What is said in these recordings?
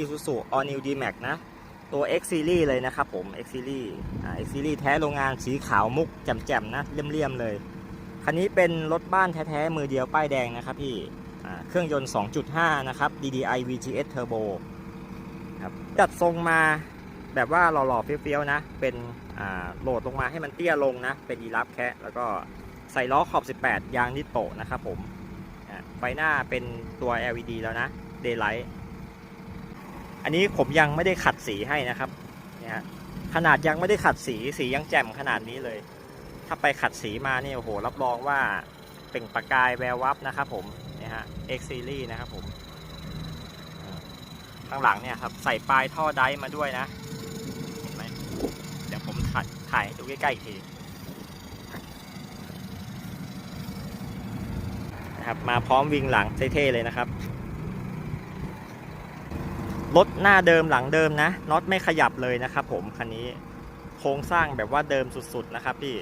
Isuzu All New D-Max นะ ตัว X Series เลยนะครับผม X Series อ่า X Series แท้โรงงานสีขาวมุกแจ่มๆนะเลี่ยมๆเลย คันนี้เป็นรถบ้านแท้ๆมือเดียวป้ายแดงนะครับพี่อ่าเครื่องยนต์ 2.5 นะครับ DDI VGS Turbo ครับจัดทรงมาแบบว่าหล่อๆเฟี้ยวๆนะ เป็นอ่าโหลดลงมาให้มันเตี้ยลงนะ เป็นอีรับแคะแล้วก็ใส่ล้อขอบ 18 ยางนิโตะนะครับผมไฟหน้าเป็นตัว LED แล้วนะ Daylight อันนี้ผมยังไม่ได้ขัดสีให้นะครับเนี่ยขนาดยังไม่ได้ขัดสีสียังแจ่มขนาดนี้เลย ถ้าไปขัดสีมาเนี่ยโอ้โหรับรองว่าเปล่งประกายแวววับนะครับผมเนี่ยฮะ X Series นะครับผมข้างหลังเนี่ยครับใส่ปลายท่อไดมาด้วยนะเห็นไหมเดี๋ยวผมถ่ายถ่ายดูใกล้ๆอีกทีนะครับมาพร้อมวิงหลังเท่ๆเลยนะครับ รถหน้าเดิมหลังเดิมนะน็อตไม่ขยับเลยนะครับผมคันนี้โครงสร้างแบบว่าเดิมสุดๆนะครับพี่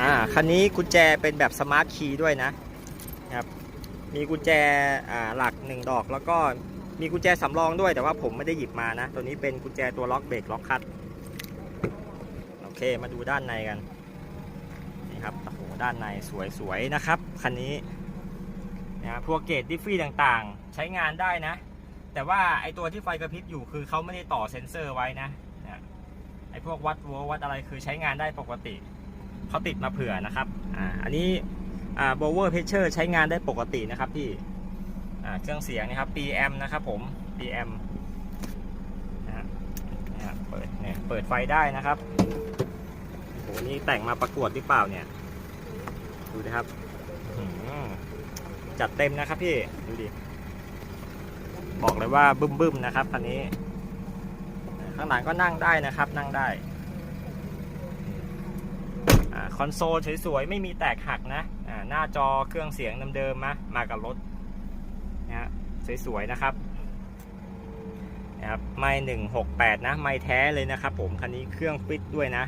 อ่าคันนี้กุญแจเป็นแบบสมาร์ทคีย์ด้วยนะครับมีกุญแจอ่าหลักหนึ่งดอก แล้วก็มีกุญแจสำรองด้วยแต่ว่าผมไม่ได้หยิบมานะ ตัวนี้เป็นกุญแจตัวล็อกเบรกล็อกคัทโอเคมาดูด้านในกันนี่ครับโอ้โหด้านในสวยๆนะครับคันนี้นะพวกเกจดิฟฟี่ต่างๆ ใช้งานได้นะ แต่ว่าไอตัวที่ไฟกระพริบอยู่คือเขาไม่ได้ต่อเซ็นเซอร์ไว้นะไอพวกวัดโวลต์วัดอะไรคือใช้งานได้ปกติเขาติดมาเผื่อนะครับอ่าอันนี้อ่าโบเวอร์เพชเชอร์ใช้งานได้ปกตินะครับพี่อ่าเครื่องเสียงนะครับ PM นะครับผม PM นะเปิดเนี่ยเปิดไฟได้นะครับโหนี่แต่งมาประกวดหรือเปล่าเนี่ยดูนะครับจัดเต็มนะครับพี่ดูดิ บอกเลยว่าบึ้มบึมๆนะครับคันนี้ ข้างหลังก็นั่งได้นะครับ นั่งได้คอนโซลสวยๆไม่มีแตกหักนะหน้าจอเครื่องเสียงเดิมๆมามากับรถนะฮะสวยๆนะครับนะครับไม่หนึ่งหกแปดนะ ไม่แท้เลยนะครับผมคันนี้เครื่องฟิตด้วยนะ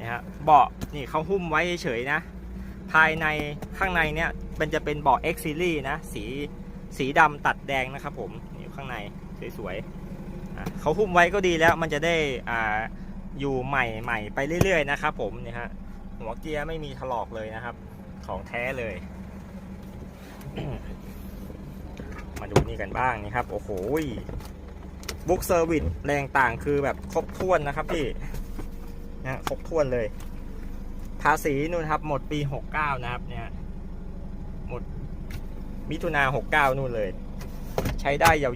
นะฮะเบาะนี่เขาหุ้มไว้เฉยๆนะ ภายในข้างในเนี่ยมันจะเป็นเบาะ X Series นะ สี สีดำตัดแดงนะครับผมนี่อยู่ข้างในสวยๆเขาหุ้มไว้ก็ดีแล้วมันจะได้อ่าอยู่ใหม่ใหม่ไปเรื่อยๆนะครับผมนี่ฮะหัวเกียร์ไม่มีถลอกเลยนะครับ ของแท้เลย มาดูนี่กันบ้างนี่ครับ โอ้โหบุ๊กเซอร์วิสแรงต่างคือแบบครบถ้วนนะครับพี่นะครบถ้วนเลย ภาษีนู่นครับ หมดปี 69 นะครับเนี่ย หมด มิถุนาหกเก้านู่นเลย ใช้ได้ยาว